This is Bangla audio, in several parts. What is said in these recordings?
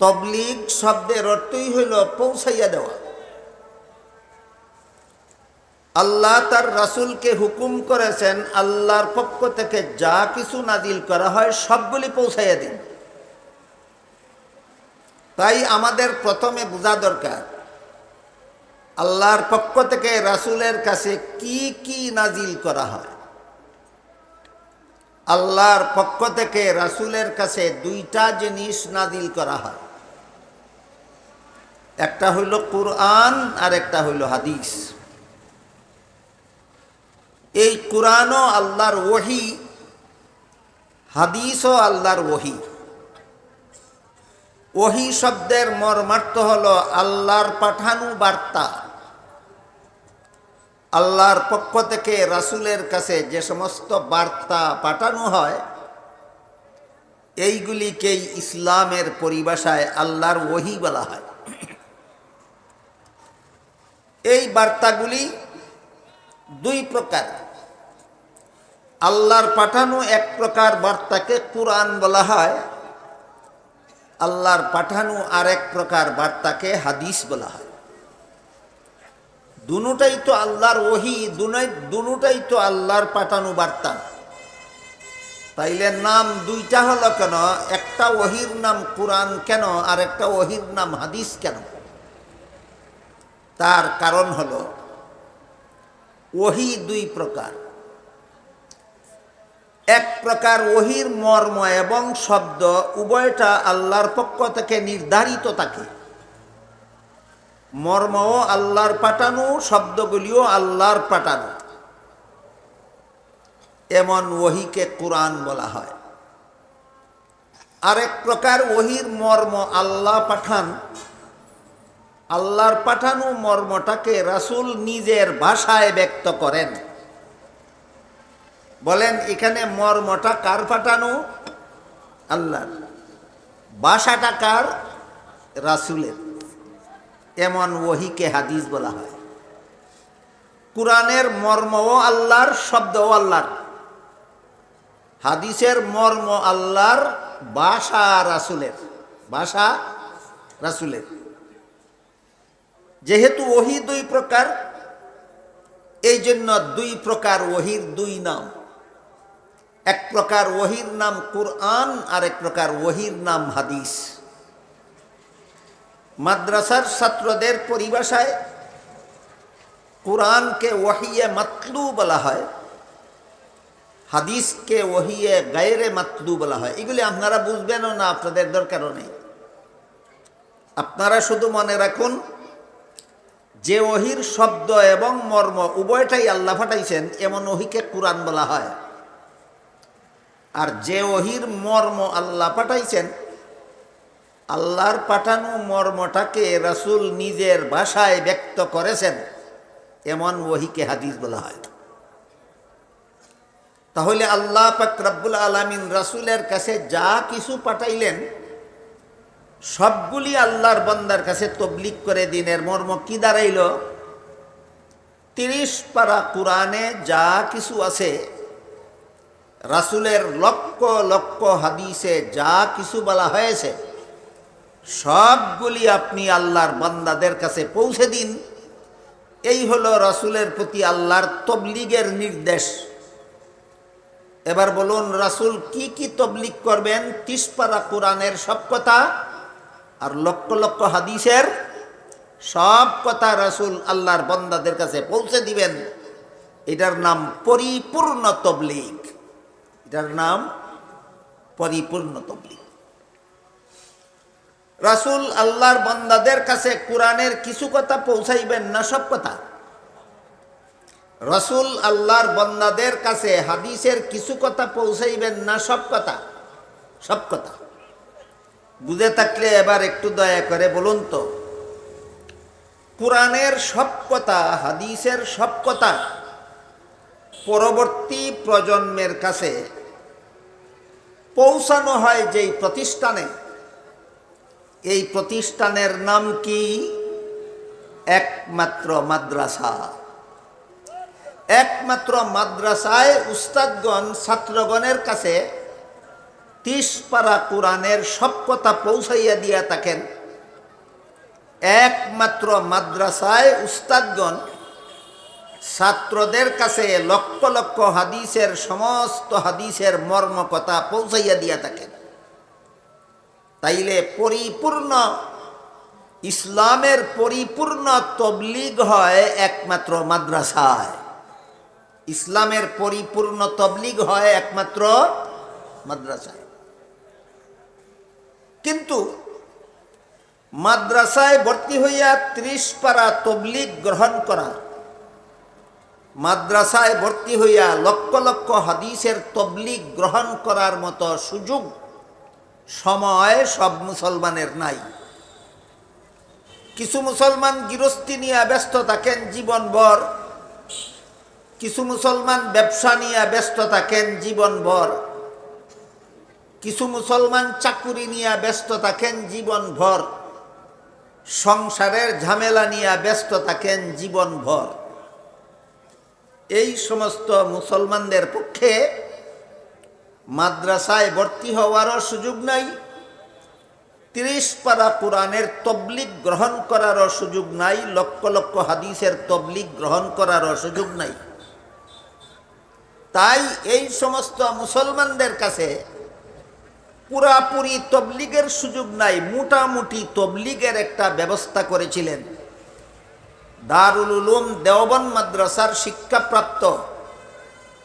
তবলিগ শব্দের অর্থই হইল পৌঁছাইয়া দেওয়া। আল্লাহ তার রাসূলকে হুকুম করেছেন, আল্লাহর পক্ষ থেকে যা কিছু নাজিল করা হয় সবগুলি পৌঁছাইয়া দিন। তাই আমাদের প্রথমে বোঝা দরকার, আল্লাহর পক্ষ থেকে রাসূলের কাছে কি কি নাজিল করা হয়। আল্লাহর পক্ষ থেকে রাসূলের কাছে দুইটা জিনিস নাজিল করা হয়। একটা হইল কোরআন আর একটা হইল হাদিস। এই কোরআনও আল্লাহর ওহি, হাদিসও আল্লাহর ওহি। ওহি শব্দের মর্মার্থ হল আল্লাহর পাঠানু বার্তা। আল্লাহর পক্ষ থেকে রাসূলের কাছে যে সমস্ত বার্তা পাঠানো হয়, এইগুলিকেই ইসলামের পরিভাষায় আল্লাহর ওহি বলা হয়। এই বার্তাগুলি দুই প্রকার। আল্লাহর পাঠানো এক প্রকার বার্তাকে কোরআন বলা হয়। আল্লাহর পাঠানো আরেক প্রকার বার্তাকে হাদিস বলা হয়। দুটাই তো আল্লাহর ওহি দুটাই তো আল্লাহর পাঠানো বার্তা। তাইলে নাম দুইটা হলো কেন? একটা ওহির নাম কোরআন কেন? আর একটা ওহির নাম হাদিস কেন? তার কারণ হল, ওহি দুই প্রকার। এক প্রকার ওহির মর্ম এবং শব্দ, উভয়টা আল্লাহর পক্ষ থেকে নির্ধারিত থাকে। মর্মও আল্লাহর পাঠানো, শব্দগুলিও আল্লাহর পাঠানো। এমন ওহিকে কোরআন বলা হয়। আরেক প্রকার ওহির মর্ম আল্লাহ পাঠান আল্লাহর পাঠানো মর্মটাকে রাসূল নিজের ভাষায় ব্যক্ত করেন। বলেন, এখানে মর্মটা কার পাঠানো? আল্লাহর। ভাষাটা কার? রাসুলের। এমন ওহিকে হাদিস বলা হয়। কোরআনের মর্মও আল্লাহর, শব্দও আল্লাহর। হাদিসের মর্ম আল্লাহর, ভাষা রাসূলের। ভাষা রাসূলের। যেহেতু ওহি দুই প্রকার, এই জন্য দুই প্রকার ওহির দুই নাম। এক প্রকার ওহির নাম কুরআন আর এক প্রকার ওহির নাম হাদিস। মাদ্রাসার ছাত্রদের পরিভাষায় কোরআনকে ওহিয়ে মাতলু বলা হয়, হাদিসকে ওহিয়ে গায়েরে মাতলু বলা হয়। এগুলি আপনারা বুঝবেনও না, আপনাদের দরকারও নেই। আপনারা শুধু মনে রাখুন যে ওহির শব্দ এবং মর্ম উভয়টাই আল্লাহ ফাটাইছেন এমন ওহিকে কোরআন বলা হয়। আর যে ওহির মর্ম আল্লাহ পাঠাইছেন, আল্লাহর পাঠানো মর্মটাকে রাসূল নিজের ভাষায় ব্যক্ত করেছেন, এমন ওহিকে হাদিস বলা হয়। তাহলে আল্লাহ পাক আলমিন রাসূলের কাছে যা কিছু পাঠাইলেন সবগুলি আল্লাহর বন্দার কাছে তবলিক করে দিনের মর্ম কি দাঁড়াইল? তিরিশ পারা কোরআনে যা কিছু আছে, রাসূলের লক্ষ লক্ষ হাদিসে যা কিছু বলা হয়েছে, সবগুলি আপনি আল্লাহর বান্দাদের কাছে পৌঁছে দিন। এই হলো রাসূলের প্রতি আল্লাহর তবলিগের নির্দেশ। এবার বলুন, রাসূল কি কি তবলিগ করবেন? তিসপারা কোরআনের সব কথা। আর লক্ষ লক্ষ হাদিসের সব কথা রাসূল আল্লাহর বন্দাদের কাছে পৌঁছে দিবেন। এটার নাম পরিপূর্ণ তবলিগ। এটার নাম পরিপূর্ণ তবলিগ। রাসূল আল্লাহর বন্দাদের কাছে কোরআনের কিছু কথা পৌঁছাইবেন না সব কথা? রসুল আল্লাহর বন্দাদের কাছে হাদিসের কিছু কথা পৌঁছাইবেন না সব কথা? সব কথা। বুঝে থাকলে এবার একটু দয়া করে বলুন তো। কোরআনের সব কথা, হাদিসের সব কথা পরবর্তী প্রজন্মের কাছে পৌঁছানো হয় যেই প্রতিষ্ঠানে। এই প্রতিষ্ঠানের নাম কি? একমাত্র মাদ্রাসা। একমাত্র মাদ্রাসায় উস্তাদগণ, ছাত্রগণের কাছে তিস পারা কোরআনের সব কথা পৌঁছাইয়া দিয়া থাকেন। একমাত্র মাদ্রাসায় উস্তাদগণ ছাত্রদের কাছে লক্ষ লক্ষ হাদিসের সমস্ত হাদিসের মর্ম কথা পৌঁছাইয়া দিয়া থাকেন। তাইলে পরিপূর্ণ, ইসলামের পরিপূর্ণ তবলিগ হয় একমাত্র মাদ্রাসায়। ইসলামের পরিপূর্ণ তবলিগ হয় একমাত্র মাদ্রাসায়। কিন্তু মাদ্রাসায় ভর্তি হইয়া ত্রিশ পারা তবলিগ গ্রহণ করা, মাদ্রাসায় ভর্তি হইয়া লক্ষ লক্ষ হাদিসের তবলিগ গ্রহণ করার মতো সুযোগ সময় সব মুসলমানের নাই। কিছু মুসলমান গৃহস্থী নিয়ে ব্যস্ত থাকেন জীবনভর, কিছু মুসলমান ব্যবসা নিয়ে ব্যস্ত থাকেন জীবনভর। কিছু মুসলমান চাকুরি নিয়ে ব্যস্ত থাকেন জীবনভর। সংসারের ঝামেলা নিয়ে ব্যস্ত থাকেন জীবনভর। এই সমস্ত মুসলমানদের পক্ষে মাদ্রাসায় ভর্তি হওয়ারও সুযোগ নাই তিরিশ পারা কোরআনের তবলিক গ্রহণ করারও সুযোগ নাই, লক্ষ লক্ষ হাদিসের তবলিক গ্রহণ করারও সুযোগ নাই। তাই এই সমস্ত মুসলমানদের কাছে পুরাপুরি তবলিগের সুযোগ নাই, মোটামুটি তবলিগের একটা ব্যবস্থা করেছিলেন। দারুল উলুম দেওবন মাদ্রাসার শিক্ষাপ্রাপ্ত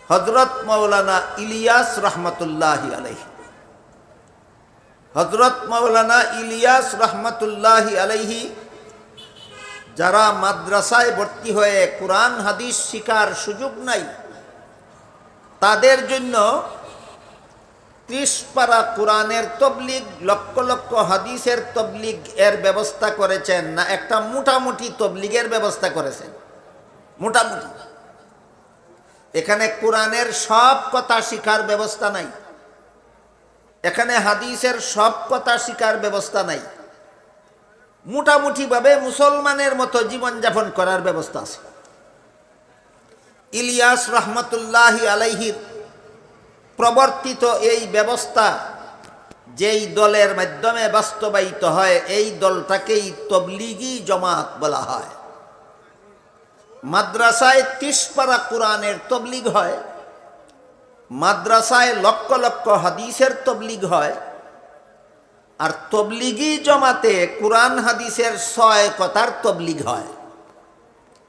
হজরত মৌলানা ইলিয়াস রহমতুল্লাহ আলহি হজরত মৌলানা ইলিয়াস রহমতুল্লাহ আলহি যারা মাদ্রাসায় ভর্তি হয়ে কোরআন, হাদিস শিকার সুযোগ নাই, তাদের জন্য ত্রিশ পারা কোরআনের তবলিগ, লক্ষ লক্ষ হাদিসের তবলিগ এর ব্যবস্থা করেছেন না, একটা মোটামুটি তবলিগের ব্যবস্থা করেছেন। মোটামুটি। এখানে কোরআনের সব কথা শিখার ব্যবস্থা নাই। এখানে হাদিসের সব কথা শিকার ব্যবস্থা নাই। মোটামুটিভাবে মুসলমানের মতো জীবনযাপন করার ব্যবস্থা আছে। ইলিয়াস রহমতুল্লাহ আলাইহির প্রবর্তিত এই ব্যবস্থা যেই দলের মাধ্যমে বাস্তবায়িত হয়, এই দলটাকেই তবলিগি জমাত বলা হয়। মাদ্রাসায় তিসপাড়া কোরআনের তবলিগ হয়, মাদ্রাসায় লক্ষ লক্ষ হাদিসের তবলিগ হয়, আর তবলিগি জমাতে কোরআন হাদিসের ছয় কথার তবলিগ হয়।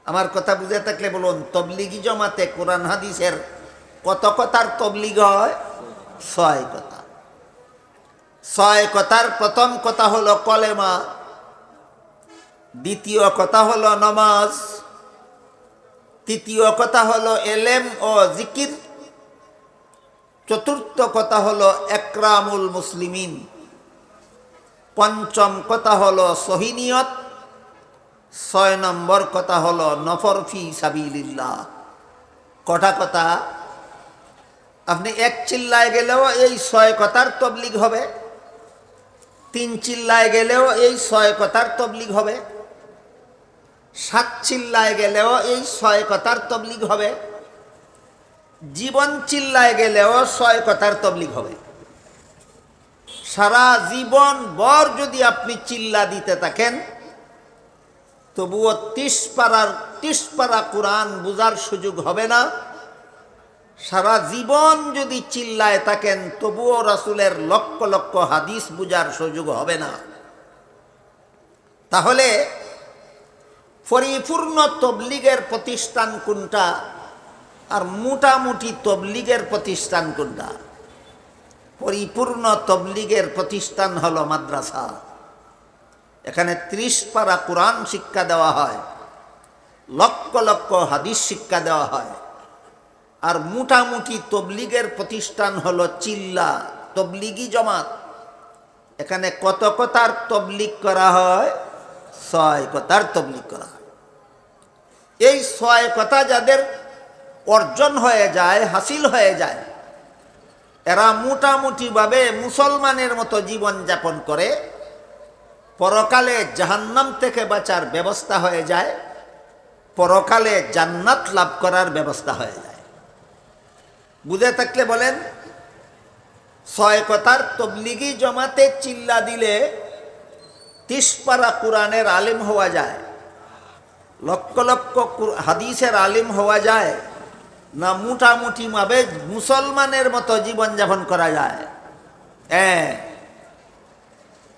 আমার কথা বুঝে থাকলে বলুন, তবলিগি জমাতে কোরআন হাদিসের কত কথার তবলিগ হয়? ছয় কথা। ছয় কথার প্রথম কথা হলো কলেমা, দ্বিতীয় কথা হলো নমাজ, তৃতীয় কথা হলো এলেম ও জিকির, চতুর্থ কথা হলো একরামুল মুসলিমিন, পঞ্চম কথা হলো সহিনিয়ত ছয় নম্বর কথা হলো নফরফি সাবিল্লাহ কটা কথা? আপনি এক চিল্লায় গেলেও এই ছয় কথার তবলিগ হবে। তিন চিল্লায় গেলেও এই ছয় কথার তবলিগ হবে। সাত চিল্লায় গেলেও এই ছয় কথার তবলিগ হবে। জীবন চিল্লায় গেলেও ছয় কথার তবলিগ হবে। সারা জীবন বর যদি আপনি চিল্লা দিতে থাকেন, তবুও তিস পাড়ার তিস পাড়া কোরআন বোঝার সুযোগ হবে না। সারা জীবন যদি চিল্লায় থাকেন, তবুও রাসুলের লক্ষ লক্ষ হাদিস বুঝার সুযোগ হবে না। তাহলে পরিপূর্ণ তবলিগের প্রতিষ্ঠান কোনটা আর মোটামুটি তবলিগের প্রতিষ্ঠান কোনটা? পরিপূর্ণ তবলিগের প্রতিষ্ঠান হলো মাদ্রাসা। এখানে ত্রিশ পারা কোরআন শিক্ষা দেওয়া হয়, লক্ষ লক্ষ হাদিস শিক্ষা দেওয়া হয়। আর মোটামুটি তবলিগের প্রতিষ্ঠান হলো চিল্লা, তবলিগি জমাত। এখানে কত কথার তবলিগ করা হয়? ছয় কথার তবলিগ করা হয়। এই ছয় কথা যাদের অর্জন হয়ে যায়, হাসিল হয়ে যায়, এরা মোটামুটিভাবে মুসলমানের মতো জীবন যাপন করে, পরকালে জাহান্নাম থেকে বাঁচার ব্যবস্থা হয়ে যায়, পরকালে জান্নাত লাভ করার ব্যবস্থা হয়ে যায়। বুঝে থাকলে বলেন, ছয় কথার তবলিগি জমাতে চিল্লা দিলে তিসপারা কোরআনের আলিম হওয়া যায়, লক্ষ লক্ষ হাদিসের আলিম হওয়া যায়, না মোটামুটি ভাবে মুসলমানের মতো জীবনযাপন করা যায়।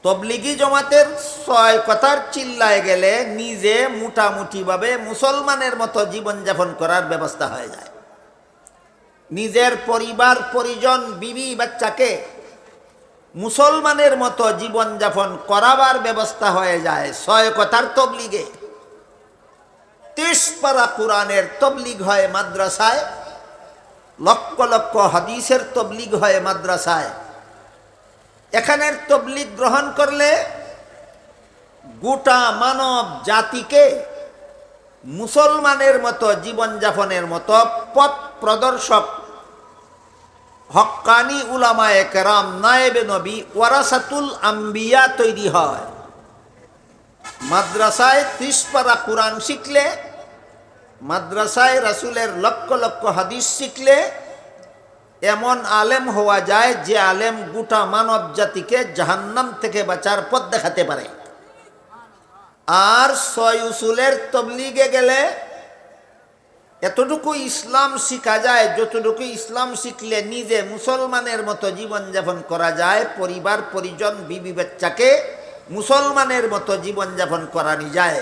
তবলিগি জমাতের ছয় কথার চিল্লায় গেলে নিজে মোটামুটিভাবে মুসলমানের মতো জীবনযাপন করার ব্যবস্থা হয়ে যায়। নিজের পরিবার, পরিজন, বিবি, বাচ্চাকে মুসলমানের মতো জীবনযাপন করাবার ব্যবস্থা হয়ে যায় ছয় কথার তবলিগে। তেসপাড়া কোরআনের তবলিগ হয় মাদ্রাসায়, লক্ষ লক্ষ হাদিসের তবলিগ হয় মাদ্রাসায়। এখানের তবলিগ গ্রহণ করলে গোটা মানব জাতিকে মুসলমানের মতো জীবনযাপনের মতো পথ প্রদর্শক হক্কানি উলামায়ে কেরাম, নায়েবে নবী, ওয়ারাসাতুল আম্বিয়া তৈরি হয়। মাদ্রাসায় ত্রিশপারা কোরআন শিখলে, মাদ্রাসায় রাসুলের লক্ষ লক্ষ হাদিস শিখলে, এমন আলেম হওয়া যায় যে আলেম গোটা মানব জাতিকে জাহান্নাম থেকে বাঁচার পথ দেখাতে পারে। আর ছয় উসুলের তবলিগে গেলে এতটুকু ইসলাম শিখা যায়, যতটুকু ইসলাম শিখলে নিজে মুসলমানের মতো জীবনযাপন করা যায়, পরিবার, পরিজন, বিবি বাচ্চাকে মুসলমানের মতো জীবনযাপন করানি যায়।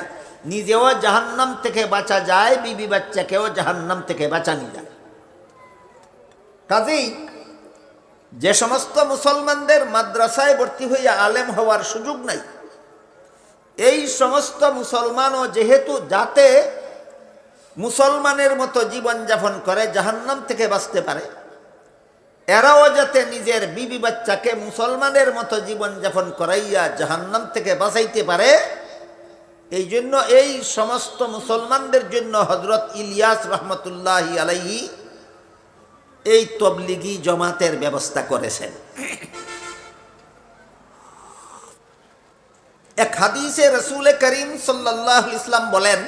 নিজেও জাহান্নাম থেকে বাঁচা যায়, বিবি বাচ্চাকেও জাহান্নাম থেকে বাঁচানি যায়। কাজেই যে সমস্ত মুসলমানদের মাদ্রাসায় ভর্তি হইয়া আলেম হওয়ার সুযোগ নাই, এই সমস্ত মুসলমানও যেহেতু যাতে মুসলমানের মতো জীবনযাপন করে, জাহান্নাম থেকে বাঁচতে পারে। এরাও যাতে নিজের বিবি বাচ্চাকে মুসলমানের মতো জীবনযাপন করাইয়া জাহান্নাম থেকে বাঁচাইতে পারে, এই জন্য এই সমস্ত মুসলমানদের জন্য হজরত ইলিয়াস রহমতুল্লাহ আলাইহি এই তবলিগি জমাতের ব্যবস্থা করেছেন। এক হাদিসে রসুল করিম সাল্লাহ ইসলাম বলেন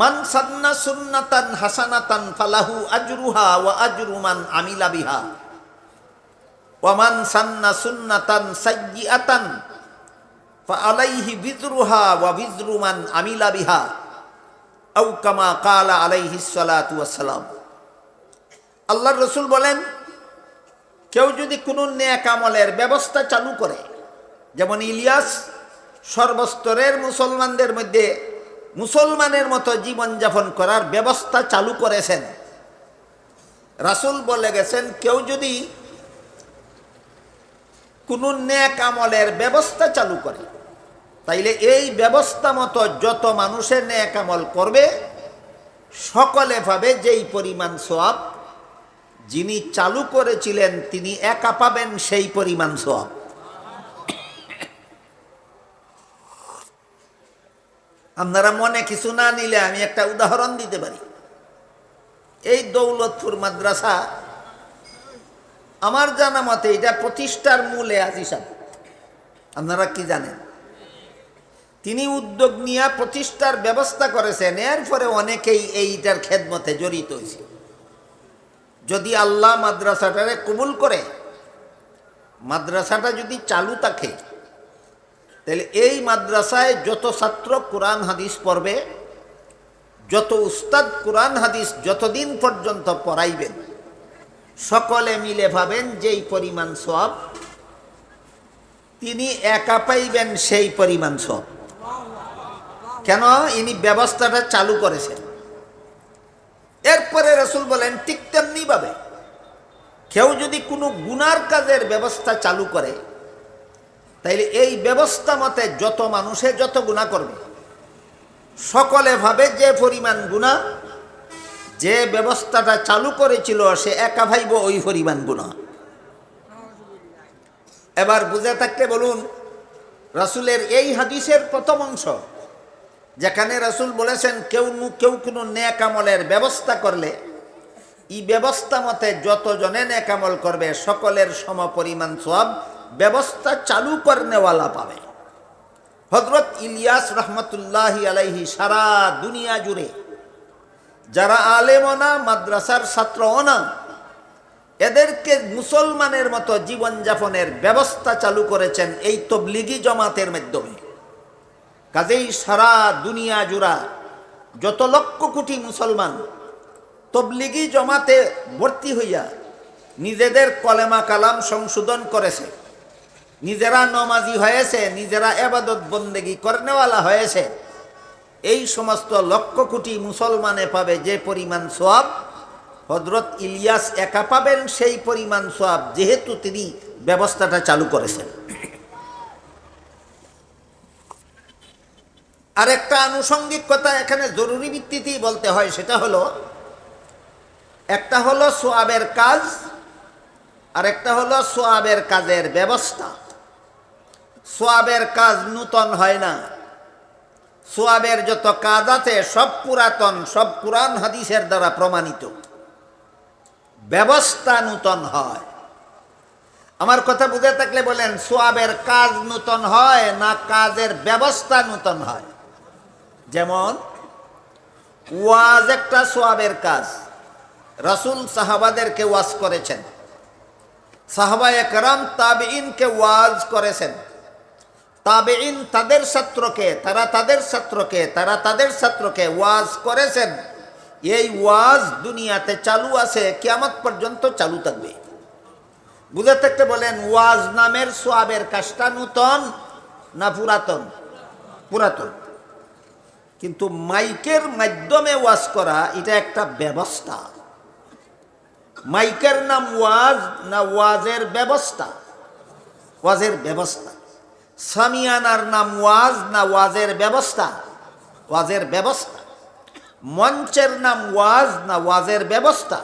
মান সান্না সুন্নাতান হাসানাতান ফালাহু আজরুহা ওয়া আজরু মান আমিলা বিহা। ওয়ামান সান্না সুন্নাতান সাইয়্যিআতান ফাআলাইহি বিজরুহা ওয়া বিজরু মান আমিলা বিহা। আও কামা কালা আলাইহি সালাতু ওয়াসসালাম আল্লাহর রসুল বলেন, কেউ যদি কোনো ন্যাক আমলের ব্যবস্থা চালু করে, যেমন ইলিয়াস, সর্বস্তরের মুসলমানদের মধ্যে মুসলমানের মতো জীবনযাপন করার ব্যবস্থা চালু করেছেন। রাসুল বলে গেছেন, কেউ যদি কোনো ন্যাক আমলের ব্যবস্থা চালু করে, তাইলে এই ব্যবস্থা মতো যত মানুষের ন্যাক আমল করবে, সকলে ভাবে যেই পরিমাণ সোয়াব যিনি চালু করেছিলেন তিনি একা পাবেন সেই পরিমাণ সোয়াব আপনারা মনে কিছু না নিলে আমি একটা উদাহরণ দিতে পারি। এই দৌলতপুর মাদ্রাসা, আমার জানা মতে এটা প্রতিষ্ঠার মূলে আজিসাব আপনারা কি জানেন? তিনি উদ্যোগ নিয়ে প্রতিষ্ঠার ব্যবস্থা করেছেন এর পরে অনেকেই এইটার খেদমতে জড়িত হয়েছে। যদি আল্লাহ মাদ্রাসাটারে কবুল করে, মাদ্রাসাটা যদি চালু থাকে তাহলে এই মাদ্রাসায় যত ছাত্র কোরআন হাদিস পড়বে, যত উস্তাদ কোরআন হাদিস যতদিন পর্যন্ত পড়াইবেন, সকলে মিলে ভাবেন যেই পরিমাণ সব, তিনি একা পাইবেন সেই পরিমাণ সব। কেন? ইনি ব্যবস্থাটা চালু করেছেন। এরপরে রসুল বলেন, ঠিক তেমনি ভাবে কেউ যদি কোনো গুনার কাজের ব্যবস্থা চালু করে তাইলে এই ব্যবস্থা মতে যত মানুষে যত গুণা করবে, সকলে ভাবে যে পরিমাণ গুণা যে ব্যবস্থাটা চালু করেছিল সে একা ভাইব ওই পরিমাণ গুণা এবার বুঝে থাকতে বলুন, রাসুলের এই হাদিসের প্রথম অংশ, যেখানে রাসুল বলেছেন, কেউ কেউ কোনো ন্যাক আমলের ব্যবস্থা করলে, এই ব্যবস্থা মতে যতজনে ন্যাক আমল করবে, সকলের সম পরিমাণ সব ব্যবস্থা চালু করনেওয়ালা পাবে। হজরত ইলিয়াস রহমতুল্লাহ আলাইহি সারা দুনিয়া জুড়ে, যারা আলেমও না মাদ্রাসার ছাত্রও না এদেরকে মুসলমানের মতো জীবনযাপনের ব্যবস্থা চালু করেছেন এই তবলিগি জমাতের মাধ্যমে। কাজেই সারা দুনিয়া জুড়া যত লক্ষ কোটি মুসলমান তবলিগি জমাতে ভর্তি হইয়া নিজেদের কলেমা কালাম সংশোধন করেছে। নিজেরা নমাজি হয়েছে, নিজেরা এবাদত বন্দেগি করনেওয়ালা হয়েছে। এই সমস্ত লক্ষ কোটি মুসলমানে পাবে যে পরিমাণ সোয়াব। হজরত ইলিয়াস একা পাবেন সেই পরিমাণ সোয়াব, যেহেতু তিনি ব্যবস্থাটা চালু করেছেন। আরেকটা আনুষঙ্গিক কথা এখানে জরুরি ভিত্তিতেই বলতে হয়, সেটা হলো, একটা হলো সোয়াবের কাজ আর একটা হলো সোয়াবের কাজের ব্যবস্থা। সোয়াবের কাজ নূতন হয় না। সোয়াবের যত কাজ আছে সব পুরাতন, সব পুরাণ হাদিসের দ্বারা প্রমাণিত। ব্যবস্থা নূতন হয়। আমার কথা বুঝে থাকলে বলেন, সোয়াবের কাজ নূতন হয় না কাজের ব্যবস্থা নূতন হয়? যেমন, ওয়াজ একটা সোয়াবের কাজ। রসুল সাহাবাদেরকে ওয়াজ করেছেন। সাহাবা একরাম তাবেইনকে ওয়াজ করেছেন। তাবেইন তাদের ছাত্রকে তারা তাদের ছাত্রকে তারা তাদের ছাত্রকে ওয়াজ করেছেন। এই ওয়াজ দুনিয়াতে চালু আছে, কিয়ামত পর্যন্ত চালু থাকবে। বুঝে থাকতে বলেন, ওয়াজ নামের সোয়াবের কাজটা নূতন না পুরাতন? পুরাতন। কিন্তু মাইকের মাধ্যমে ওয়াজ করা, এটা একটা ব্যবস্থা। মাইকের নাম ওয়াজ না ওয়াজের ব্যবস্থা? ওয়াজের ব্যবস্থা। সামিয়ানার নাম ওয়াজ না ওয়াজের ব্যবস্থা? ওয়াজের ব্যবস্থা। মঞ্চের নাম ওয়াজ না ওয়াজের ব্যবস্থা?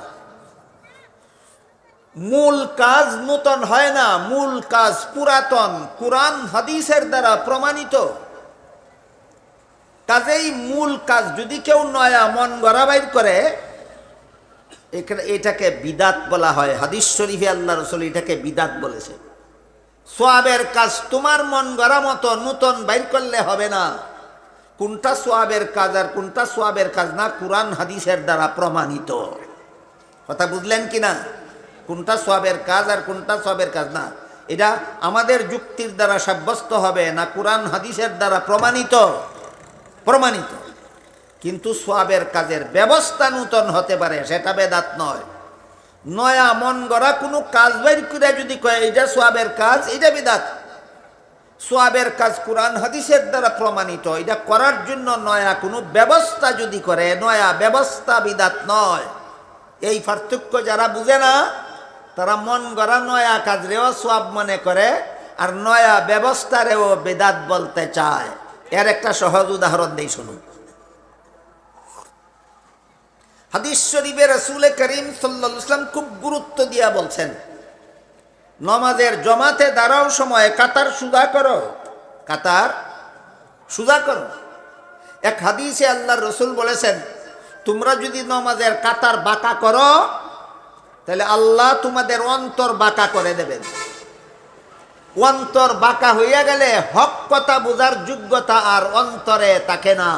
মূল কাজ নূতন হয় না, মূল কাজ পুরাতন, কোরআন হাদিসের দ্বারা প্রমাণিত। কাজেই মূল কাজ যদি কেউ নয়া মন গড়াবাইর করে এটাকে বিদাত বলা হয়। হাদিস শরীফে আল্লাহ রসুল এটাকে বিদাত বলেছে সোয়াবের কাজ তোমার মন গড়া মতো নূতন বাইর করলে হবে না। কোনটা সোয়াবের কাজ আর কোনটা সোয়াবের কাজ না কোরআন হাদিসের দ্বারা প্রমাণিত। কথা বুঝলেন কি না কোনটা সোয়াবের কাজ আর কোনটা সোয়াবের কাজ না। এটা আমাদের যুক্তির দ্বারা সাব্যস্ত হবে না কোরআন হাদিসের দ্বারা প্রমাণিত। প্রমাণিত। কিন্তু সোয়াবের কাজের ব্যবস্থা নূতন হতে পারে, সেটা বেদাত নয়। নয়া মন গড়া কোনো কাজ বাইর করে যদি কয় এটা সোয়াবের কাজ এটা বেদাত। সোয়াবের কাজ কোরআন হাদিসের দ্বারা প্রমাণিত। এটা করার জন্য নয়া কোনো ব্যবস্থা যদি করে, নয়া ব্যবস্থা বিদাত নয়। এই পার্থক্য যারা বুঝে না, তারা মন গড়া নয়া কাজ রেও সোয়াব মনে করে আর নয়া ব্যবস্থারেও বেদাত বলতে চায়। এর একটা সহজ উদাহরণ দেই শুনুন। হাদিস শরীফে রসুলে করিম সাল্লাম খুব গুরুত্ব দিয়া বলছেন, নমাজের জমাতে দাঁড়াও সময় কাতার সুদা করো। কাতার সুদা করো। এক হাদিসে আল্লাহর রসুল বলেছেন, তোমরা যদি নমাজের কাতার বাঁকা করো, তাহলে আল্লাহ তোমাদের অন্তর বাঁকা করে দেবেন। অন্তর বাঁকা হইয়া গেলে হক কথা বোঝার যোগ্যতা আর অন্তরে থাকে না।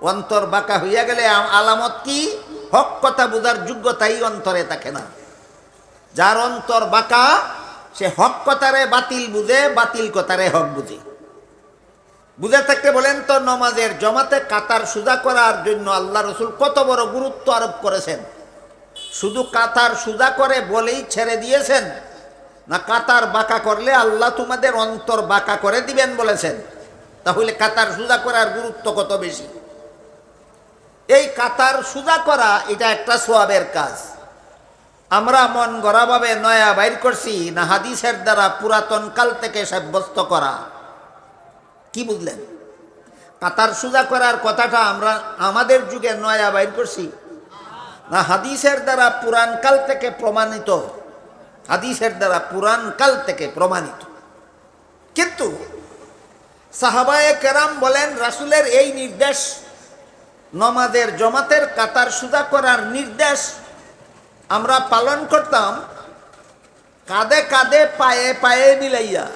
অন্তর বাঁকা হইয়া গেলে আলামত কি? হক কথা বোঝার যোগ্যতাই অন্তরে থাকে না। যার অন্তর বাঁকা, সে হক কথারে বাতিল বুঝে, বাতিল কথারে হক বুঝে। বুঝে থাকতে বলেন তো, নমাজের জমাতে কাতার সুজা করার জন্য আল্লাহ রসুল কত বড় গুরুত্ব আরোপ করেছেন। শুধু কাতার সুজা করে বলেই ছেড়ে দিয়েছেন, না কাতার বাঁকা করলে আল্লাহ তোমাদের অন্তর বাঁকা করে দিবেন বলেছেন। তাহলে কাতার সুজা করার গুরুত্ব কত বেশি? এই কাতার সুজা করা, এটা একটা সোয়াবের কাজ। আমরা মন গড়াভাবে নয়া বাইর করছি, না হাদিসের দ্বারা পুরাতন কাল থেকে সাব্যস্ত করা। কি বুঝলেন? কাতার সুজা করার কথাটা আমরা, আমাদের যুগে নয়া বাইর করছি। না হাদিসের দ্বারা পুরাণ কাল থেকে প্রমাণিত। হাদিসের দ্বারা পুরাণ কাল থেকে প্রমাণিত। কিন্তু সাহাবায়ে কেরাম বলেন, রাসুলের এই নির্দেশ নমাজের জমাতের কাতার সুদা করার নির্দেশ আমরা পালন করতাম কাঁধে কাঁধে পায়ে পায়ে মিলাইয়া।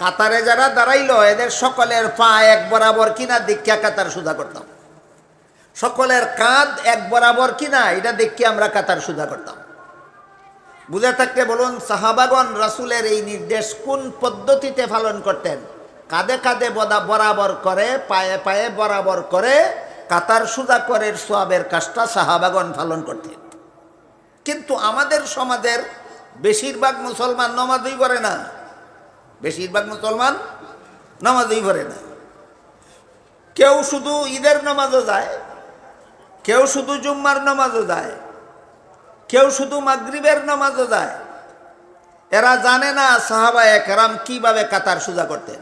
কাতারে যারা দাঁড়াইল, এদের সকলের পা এক বরাবর কিনা দীক্ষা কাতার সুদা করতাম। সকলের কাঁধ এক বরাবর কিনা, এটা দেখে আমরা কাতার সুদা করতাম। বুঝে থাকতে বলুন সাহাবাগন রাসুলের এই নির্দেশ কোন পদ্ধতিতে পালন করতেন? কাঁধে কাঁধে বদা বরাবর করে, পায়ে পায়ে বরাবর করে কাতার সুজা করের সোয়াবের কাজটা সাহাবাগন পালন করতেন। কিন্তু আমাদের সমাজের বেশিরভাগ মুসলমান নমাজই করে না। বেশিরভাগ মুসলমান নামাজই পড়ে না। কেউ শুধু ঈদের নামাজও যায়, কেউ শুধু জুম্মার নামাজও যায়, কেউ শুধু মাগরিবের নামাজও যায়। এরা জানে না সাহাবা একরাম কীভাবে কাতার সুজা করতেন।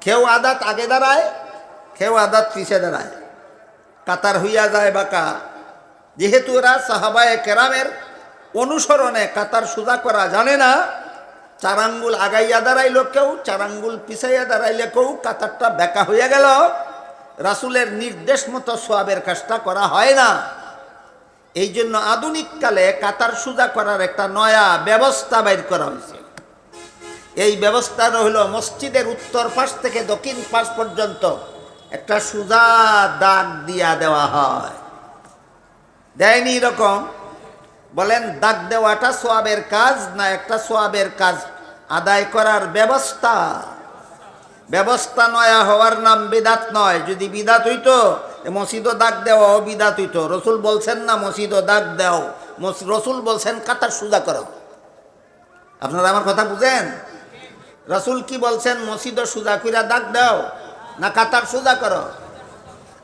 কেউ আদাত আগে দাঁড়ায়, কেউ আদাত পিছে দাঁড়ায়। কাতার হইয়া যায় বাঁকা যেহেতু এরা সাহাবা কেরামের অনুসরণে কাতার সুজা করা জানে না চার আঙ্গুল আগাইয়া দাঁড়াইল কেউ চার আঙ্গুল পিছাইয়া দাঁড়াইলে কেউ, কাতারটা বেকা হইয়া গেল। রাসুলের নির্দেশ মতো সোয়াবের কাজটা করা হয় না। এই জন্য আধুনিক কালে কাতার সুজা করার একটা নয়া ব্যবস্থা বাইর করা হয়েছে। এই ব্যবস্থা হলো মসজিদের উত্তর পাশ থেকে দক্ষিণ পাশ পর্যন্ত একটা সুজা দাগ দিয়া দেওয়া হয়। দেয়নি এরকম। বলেন, দাগ দেওয়াটা সোয়াবের কাজ না একটা সোয়াবের কাজ? আদায় করার ব্যবস্থা। ব্যবস্থা নয়া হওয়ার নাম বিদাত নয়। যদি বিদাত হইতো মসজিদও দাগ দেওয়াও বিদাত হইতো। রসুল বলছেন না, মসজিদও দাগ দেও। রসুল বলছেন, কাতার সুজা করো। আপনারা আমার কথা বুঝেন? রসুল কি বলছেন? মসজিদও সুজা কইরা দাগ দাও। না কাতার সুজা করো।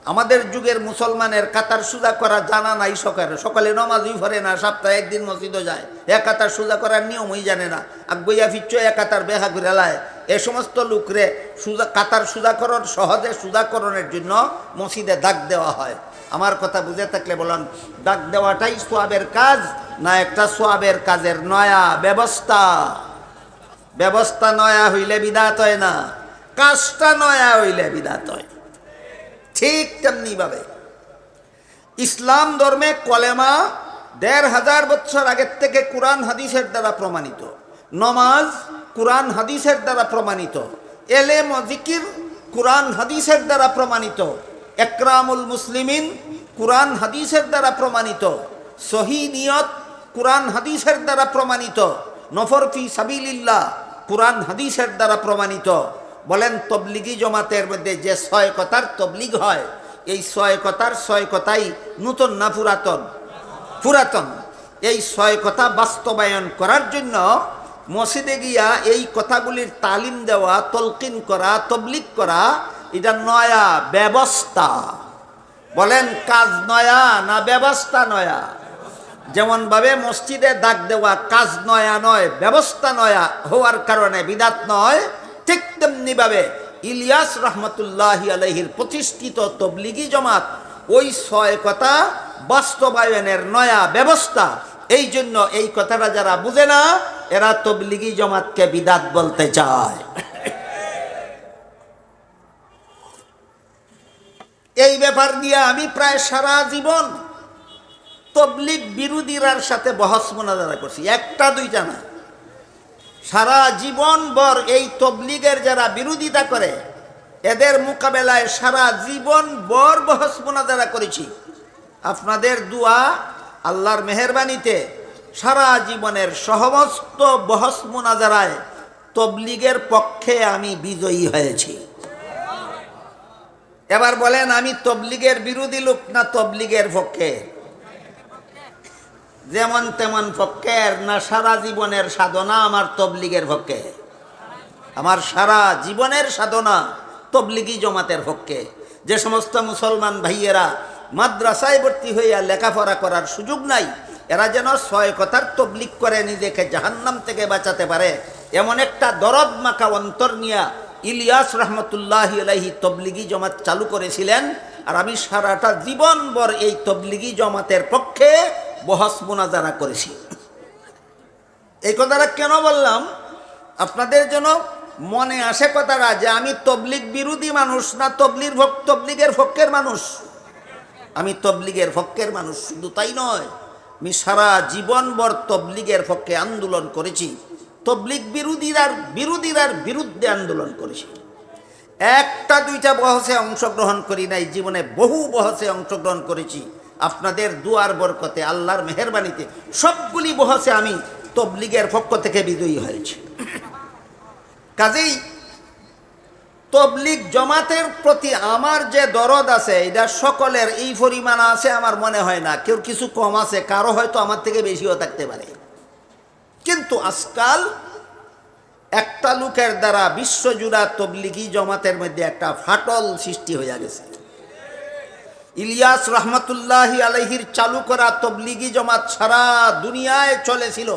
আমাদের যুগের মুসলমানের কাতার সুজা করা জানা নাই সকালে। সকালে নমাজই ভরে না, সপ্তাহে একদিন মসজিদও যায়। এক কাতার সুজা করার নিয়মই জানে না। আগুইয়া ফিচ্ছ এক কাতার বেহা করে লায়। এ সমস্ত লোকরে সুজা কাতার সুজাকরণ সহজে সুজাকরণের জন্য মসজিদে দাগ দেওয়া হয়। আমার কথা বুঝে থাকলে বলুন দাগ দেওয়াটাই সোয়াবের কাজ না একটা সোয়াবের কাজের নয়া ব্যবস্থা? ব্যবস্থা নয়া হইলে বিদাত হয় না। কাজটা নয়া হইলে বিদাত হয়। ঠিক তেমনিভাবে। ইসলাম ধর্মে কলেমা দেড় হাজার বছর আগের থেকে কোরআন হাদিসের দ্বারা প্রমাণিত। নমাজ কোরআন হাদিসের দ্বারা প্রমাণিত। এলেম ও জিকির কোরআন হাদিসের দ্বারা প্রমাণিত। একরামুল মুসলিমিন কোরআন হাদিসের দ্বারা প্রমাণিত। সহি নিয়ত কোরআন হাদিসের দ্বারা প্রমাণিত। নফরফি সাবিলিল্লাহ কোরআন হাদিসের দ্বারা প্রমাণিত। বলেন, তবলিগি জমাতের মধ্যে যে ছয় কথার তবলিগ হয়, এই ছয় কথার ছয় কথাই নূতন না পুরাতন? পুরাতন। এই ছয় কথা বাস্তবায়ন করার জন্য মসজিদে গিয়া এই কথাগুলির তালিম দেওয়া, তলকিন করা, তবলিগ করা, এটা নয়া ব্যবস্থা। বলেন, কাজ নয়া না ব্যবস্থা নয়া? যেমনভাবে মসজিদে দাগ দেওয়া, কাজ নয়া নয়, ব্যবস্থা নয়া হওয়ার কারণে বিদাত নয় ঠিক তেমনিভাবে ইলিয়াস রহমতুল্লাহ আলহির প্রতিষ্ঠিত তবলিগি জমাত, ওই ছয় কথা বাস্তবায়নের নয়া ব্যবস্থা। এই জন্য এই কথাটা যারা বুঝে না, এরা তবলিগি জমাতকে বিদাত বলতে চায়। এই ব্যাপার নিয়ে আমি প্রায় সারা জীবন তবলিগ বিরোধীরার সাথে বহস মোনাজারা করছি। একটা, দুইটা না। সারা জীবন বর এই তবলিগের যারা বিরোধিতা করে, এদের মোকাবেলায় সারা জীবন বর বহস মোনাজারা করেছি, আপনাদের দুয়া আল্লাহর মেহরবানিতে সারা জীবনের সমস্ত বহস মোনাজারায় তবলিগের পক্ষে আমি বিজয়ী হয়েছি। এবার বলেন, আমি তবলিগের বিরোধী লোক না তবলিগের পক্ষে? যেমন তেমন পক্ষের না সারা জীবনের সাধনা আমার তবলিগের পক্ষে আমার সারা জীবনের সাধনা তবলিগি জমাতের পক্ষে যে সমস্ত মুসলমান ভাইয়েরা মাদ্রাসায় ভর্তি হইয়া লেখাপড়া করার সুযোগ নাই, এরা যেন ছয় কথার তবলিগ করে নিজেকে জাহান্নাম থেকে বাঁচাতে পারে। এমন একটা দরদ মাখা অন্তর নিয়া ইলিয়াস রহমতুল্লাহ আলাইহি তবলিগি জমাত চালু করেছিলেন, আর আমি সারাটা জীবনভর এই তবলিগি জমাতের পক্ষে বহস মোনাজারা করেছি। এই কথাটা কেন বললাম? আপনাদের জন্য মনে আসে কথাটা যে আমি তবলিগ বিরোধী মানুষ না তবলির তবলিগের পক্ষের মানুষ? আমি তবলিগের পক্ষের মানুষ, শুধু তাই নয়, আমি সারা জীবনভর তবলিগের পক্ষে আন্দোলন করেছি। তবলিগ বিরোধীরার বিরোধীরার বিরুদ্ধে আন্দোলন করেছি। একটা, দুইটা বহসে অংশগ্রহণ করি নাই, জীবনে বহু বহসে অংশগ্রহণ করেছি। আপনাদের দুয়ার বরকতে, আল্লাহর মেহরবানিতে সবগুলি বহসে আমি তবলিগের পক্ষ থেকে বিজয়ী হয়েছে। কাজেই তবলিগ জমাতের প্রতি আমার যে দরদ আছে, এটা সকলের এই পরিমাণ আছে আমার মনে হয় না। কেউ কিছু কম আছে, কারও হয়তো আমার থেকে বেশিও থাকতে পারে। কিন্তু আজকাল একটা লোকের দ্বারা বিশ্বজুড়া তবলিগি জমাতের মধ্যে একটা ফাটল সৃষ্টি হয়ে গেছে। ইলিয়াস রহমতুল্লাহি আলহির চালু করা তবলিগি জমাত সারা দুনিয়ায় চলেছিল।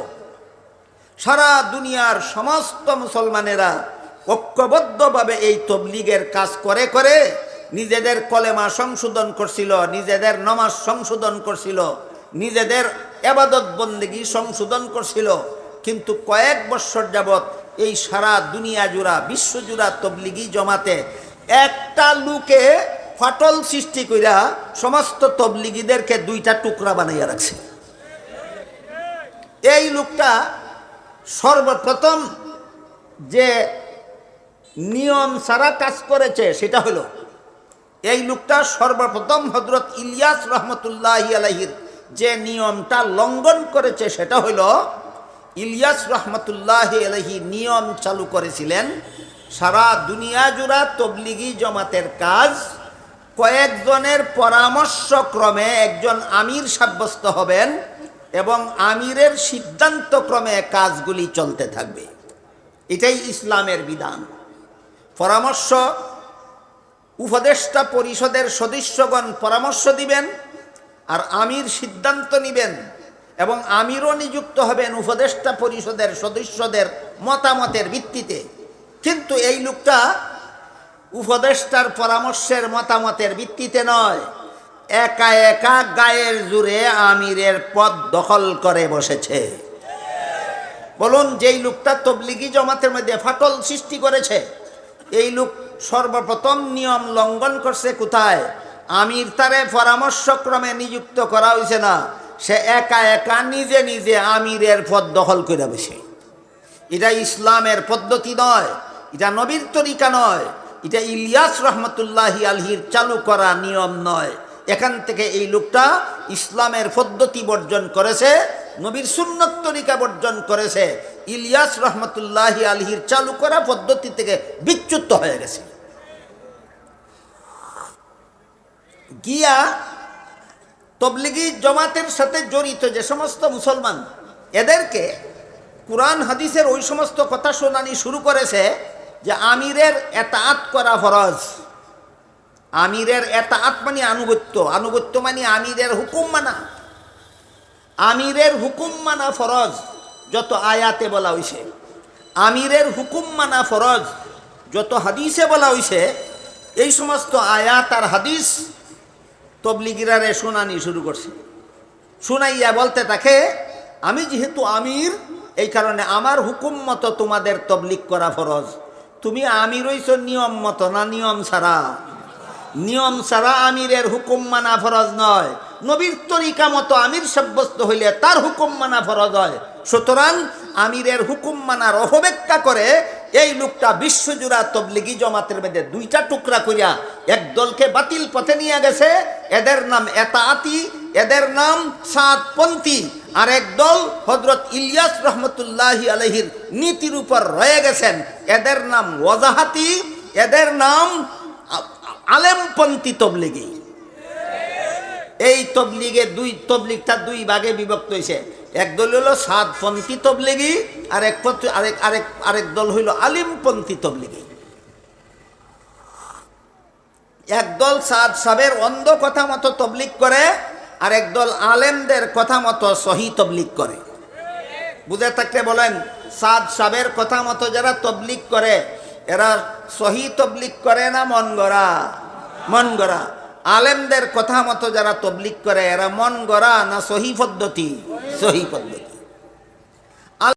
সারা দুনিয়ার সমস্ত মুসলমানেরা ঐক্যবদ্ধভাবে এই তবলিগের কাজ করে করে নিজেদের কলেমা সংশোধন করছিল, নিজেদের নমাজ সংশোধন করছিল, নিজেদের এবাদত বন্দেগী সংশোধন করছিল। কিন্তু কয়েক বছর যাবৎ এই সারা দুনিয়া জুড়া বিশ্বজুড়া তবলিগি জমাতে একটা লোকে ফাটল সৃষ্টি কইরা সমস্ত তবলিগীদেরকে দুইটা টুকরা বানাইয়া রাখছে। এই লোকটা সর্বপ্রথম যে নিয়ম সারা কাজ করেছে সেটা হলো, এই লোকটা সর্বপ্রথম হজরত ইলিয়াস রহমতুল্লাহ আলহির যে নিয়মটা লঙ্ঘন করেছে সেটা হইল ইলিয়াস রহমতুল্লাহ আলহি নিয়ম চালু করেছিলেন সারা দুনিয়া জুড়া তবলিগি জমাতের কাজ কয়েকজনের পরামর্শক্রমে একজন আমির সাব্যস্ত হবেন এবং আমিরের সিদ্ধান্তক্রমে কাজগুলি চলতে থাকবে। এটাই ইসলামের বিধান। পরামর্শ, উপদেষ্টা পরিষদের সদস্যগণ পরামর্শ দিবেন আর আমির সিদ্ধান্ত নিবেন এবং আমিরও নিযুক্ত হবেন উপদেষ্টা পরিষদের সদস্যদের মতামতের ভিত্তিতে। কিন্তু এই লোকটা উপদেষ্টার পরামর্শের মতামতের ভিত্তিতে নয়। একা একা গায়ের জুড়ে আমিরের পদ দখল করে বসেছে। বলুন, যেই লোকটা তবলিগি জমাতের মধ্যে ফাটল সৃষ্টি করেছে, এই লোক সর্বপ্রথম নিয়ম লঙ্ঘন করছে কোথায়? আমির তারে পরামর্শক্রমে নিযুক্ত করা হয়েছে না। সে একা একা নিজে নিজে আমিরের পদ দখল করে বসে। এটা ইসলামের পদ্ধতি নয়, এটা নবীর তরিকা নয়। এটা ইলিয়াস রহমতুল্লাহি আলহির চালু করা নিয়ম নয়। এখান থেকে এই লোকটা ইসলামের পদ্ধতি বর্জন করেছে, নবীর সুন্নত তরিকা বর্জন করেছে। ইলিয়াস রহমতুল্লাহি আলহির চালু করা পদ্ধতি থেকে বিচ্যুত হয়ে গেছে। গিয়া তবলিগি জমাতের সাথে জড়িত যে সমস্ত মুসলমান, এদেরকে কোরআন, হাদিসের ওই সমস্ত কথা শোনানি শুরু করেছে যে আমিরের এতাত করা ফরজ। আমিরের এতাত মানে আনুগত্য। আনুগত্য মানে আমিরের হুকুম মানা। আমিরের হুকুম মানা ফরজ, যত আয়াতে বলা হয়েছে আমিরের হুকুম মানা ফরজ, যত হাদিসে বলা হয়েছে এই সমস্ত আয়াত আর হাদিস তবলিগিরারে শুনানি শুরু করছে। শুনাইয়া বলতে থাকে, আমি যেহেতু আমির, এই কারণে আমার হুকুম মতো তোমাদের তবলিক করা ফরজ। তুমি আমির হইছ নিয়ম মতো না নিয়ম ছাড়া। নিয়ম ছাড়া আমিরের হুকুম মানা ফরজ নয়। নবীর তরিকা মতো আমির সাব্যস্ত হইলে তার হুকুম মানা ফরজ হয়। সুতরাং আমিরের হুকুম মানার অপব্যাখ্যা করে এই লোকটা বিশ্বজুড়া তবলিগি জমাতের মধ্যে দুইটা টুকরা করিয়া এক দলকে বাতিল পথে নিয়ে গেছে। এদের নাম এতাআতি এদের নাম সাতপন্থী আর এক দল হজরত ইলিয়াস রহমতুল্লাহি আলহির নীতির উপর রয়ে গেছেন। এদের নাম ওয়াজাহাতি, এদের নাম আলেমপন্থী তবলিগি। এই তবলিগে দুই, তবলিগটা দুই ভাগে বিভক্ত হয়েছে। এক দল হইল সাতপন্থী তবলিগি, আর এক আরেক আরেক আরেক দল হইল আলিমপন্থী তবলিগি। একদল সাদ সাবের অন্ধ কথা মতো তবলিগ করে আর একদল আলেমদের কথা মতো সহি তবলিক করে। বুঝে থাকলে বলেন, সাদ সাবের কথা মতো যারা তবলিক করে, এরা সহি তবলিক করে না মন গড়া? মন গড়া। আলেমদের কথা মতো যারা তবলিক করে, এরা মন গড়া না সহি পদ্ধতি? সহি পদ্ধতি।